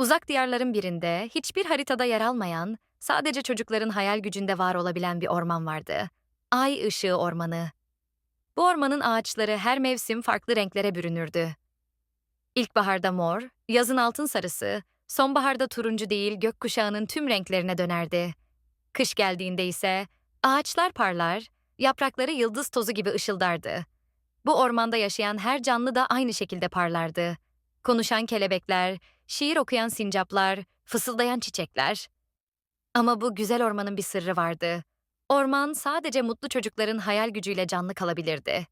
Uzak diyarların birinde hiçbir haritada yer almayan, sadece çocukların hayal gücünde var olabilen bir orman vardı. Ay ışığı ormanı. Bu ormanın ağaçları her mevsim farklı renklere bürünürdü. İlkbaharda mor, yazın altın sarısı, sonbaharda turuncu değil gökkuşağının tüm renklerine dönerdi. Kış geldiğinde ise ağaçlar parlar, yaprakları yıldız tozu gibi ışıldardı. Bu ormanda yaşayan her canlı da aynı şekilde parlardı. Konuşan kelebekler, şiir okuyan sincaplar, fısıldayan çiçekler. Ama bu güzel ormanın bir sırrı vardı. Orman sadece mutlu çocukların hayal gücüyle canlı kalabilirdi.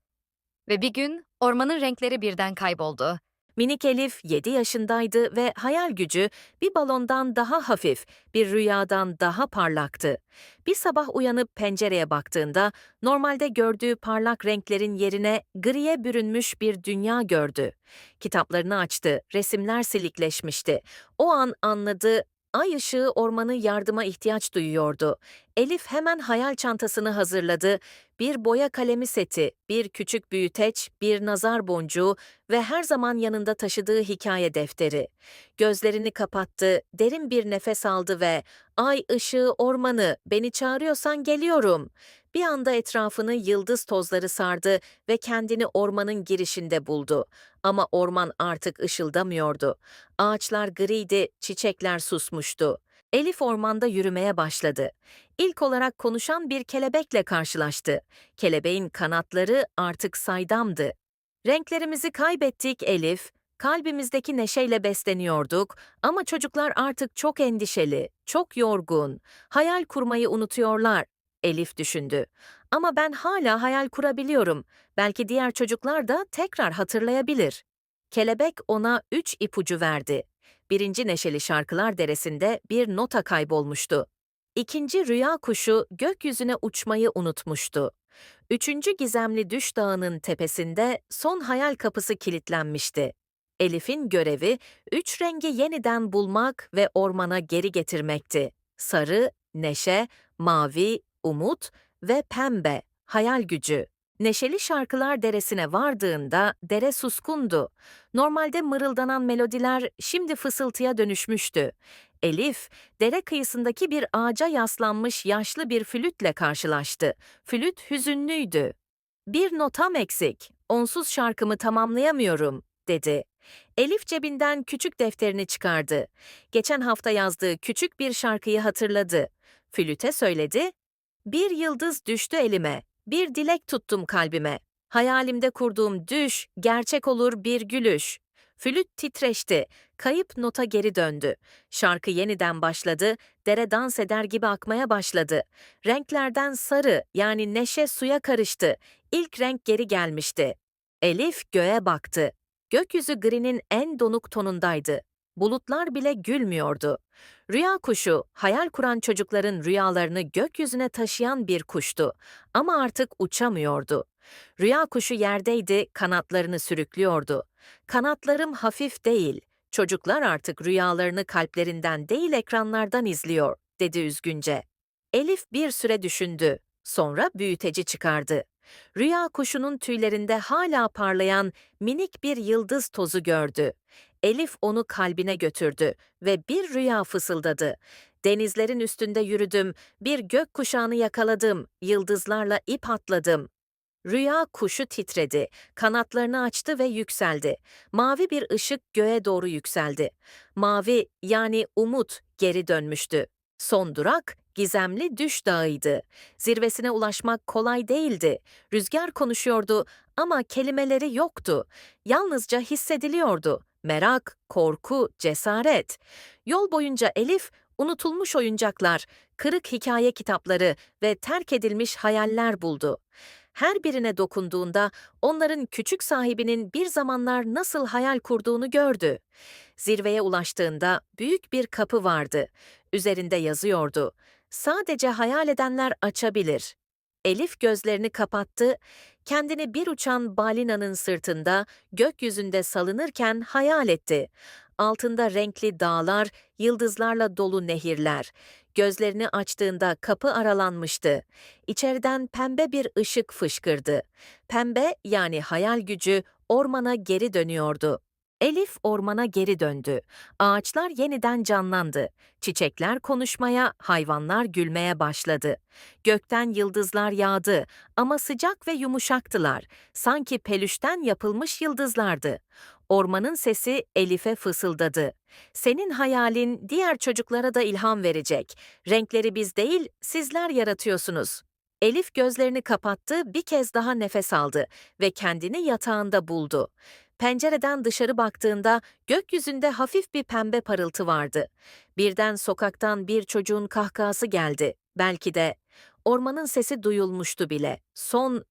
Ve bir gün ormanın renkleri birden kayboldu. Minik Elif 7 yaşındaydı ve hayal gücü bir balondan daha hafif, bir rüyadan daha parlaktı. Bir sabah uyanıp pencereye baktığında normalde gördüğü parlak renklerin yerine griye bürünmüş bir dünya gördü. Kitaplarını açtı, resimler silikleşmişti. O an anladı, ay ışığı ormanı yardıma ihtiyaç duyuyordu. Elif hemen hayal çantasını hazırladı. Bir boya kalemi seti, bir küçük büyüteç, bir nazar boncuğu ve her zaman yanında taşıdığı hikaye defteri. Gözlerini kapattı, derin bir nefes aldı ve "Ay ışığı ormanı, beni çağırıyorsan geliyorum." Bir anda etrafını yıldız tozları sardı ve kendini ormanın girişinde buldu. Ama orman artık ışıldamıyordu. Ağaçlar griydi, çiçekler susmuştu. Elif ormanda yürümeye başladı. İlk olarak konuşan bir kelebekle karşılaştı. Kelebeğin kanatları artık saydamdı. Renklerimizi kaybettik Elif. Kalbimizdeki neşeyle besleniyorduk ama çocuklar artık çok endişeli, çok yorgun. Hayal kurmayı unutuyorlar. Elif düşündü. Ama ben hala hayal kurabiliyorum. Belki diğer çocuklar da tekrar hatırlayabilir. Kelebek ona üç ipucu verdi. Birinci Neşeli Şarkılar Deresi'nde bir nota kaybolmuştu. İkinci rüya kuşu gökyüzüne uçmayı unutmuştu. Üçüncü gizemli düş dağının tepesinde son hayal kapısı kilitlenmişti. Elif'in görevi üç rengi yeniden bulmak ve ormana geri getirmekti. Sarı, neşe, mavi, umut ve pembe, hayal gücü. Neşeli Şarkılar Deresi'ne vardığında dere suskundu. Normalde mırıldanan melodiler şimdi fısıltıya dönüşmüştü. Elif, dere kıyısındaki bir ağaca yaslanmış yaşlı bir flütle karşılaştı. Flüt hüzünlüydü. Bir notam eksik, onsuz şarkımı tamamlayamıyorum, dedi. Elif cebinden küçük defterini çıkardı. Geçen hafta yazdığı küçük bir şarkıyı hatırladı. Flüte söyledi, bir yıldız düştü elime, bir dilek tuttum kalbime. Hayalimde kurduğum düş, gerçek olur bir gülüş. Flüt titreşti, kayıp nota geri döndü. Şarkı yeniden başladı, dere dans eder gibi akmaya başladı. Renklerden sarı yani neşe suya karıştı. İlk renk geri gelmişti. Elif göğe baktı. Gökyüzü grinin en donuk tonundaydı. Bulutlar bile gülmüyordu. Rüya kuşu, hayal kuran çocukların rüyalarını gökyüzüne taşıyan bir kuştu ama artık uçamıyordu. Rüya kuşu yerdeydi, kanatlarını sürüklüyordu. Kanatlarım hafif değil, çocuklar artık rüyalarını kalplerinden değil ekranlardan izliyor, dedi üzgünce. Elif bir süre düşündü, sonra büyüteci çıkardı. Rüya kuşunun tüylerinde hala parlayan minik bir yıldız tozu gördü. Elif onu kalbine götürdü ve bir rüya fısıldadı. Denizlerin üstünde yürüdüm, bir gök kuşağını yakaladım, yıldızlarla ip atladım. Rüya kuşu titredi, kanatlarını açtı ve yükseldi. Mavi bir ışık göğe doğru yükseldi. Mavi yani umut geri dönmüştü. Son durak gizemli düş dağıydı. Zirvesine ulaşmak kolay değildi. Rüzgar konuşuyordu ama kelimeleri yoktu. Yalnızca hissediliyordu. Merak, korku, cesaret. Yol boyunca Elif, unutulmuş oyuncaklar, kırık hikaye kitapları ve terk edilmiş hayaller buldu. Her birine dokunduğunda onların küçük sahibinin bir zamanlar nasıl hayal kurduğunu gördü. Zirveye ulaştığında büyük bir kapı vardı. Üzerinde yazıyordu. Sadece hayal edenler açabilir. Elif gözlerini kapattı, kendini bir uçan balinanın sırtında, gökyüzünde salınırken hayal etti. Altında renkli dağlar, yıldızlarla dolu nehirler. Gözlerini açtığında kapı aralanmıştı. İçeriden pembe bir ışık fışkırdı. Pembe yani hayal gücü ormana geri dönüyordu. Elif ormana geri döndü. Ağaçlar yeniden canlandı. Çiçekler konuşmaya, hayvanlar gülmeye başladı. Gökten yıldızlar yağdı ama sıcak ve yumuşaktılar. Sanki pelüşten yapılmış yıldızlardı. Ormanın sesi Elif'e fısıldadı. Senin hayalin diğer çocuklara da ilham verecek. Renkleri biz değil, sizler yaratıyorsunuz. Elif gözlerini kapattı, bir kez daha nefes aldı ve kendini yatağında buldu. Pencereden dışarı baktığında gökyüzünde hafif bir pembe parıltı vardı. Birden sokaktan bir çocuğun kahkahası geldi. Belki de ormanın sesi duyulmuştu bile. Son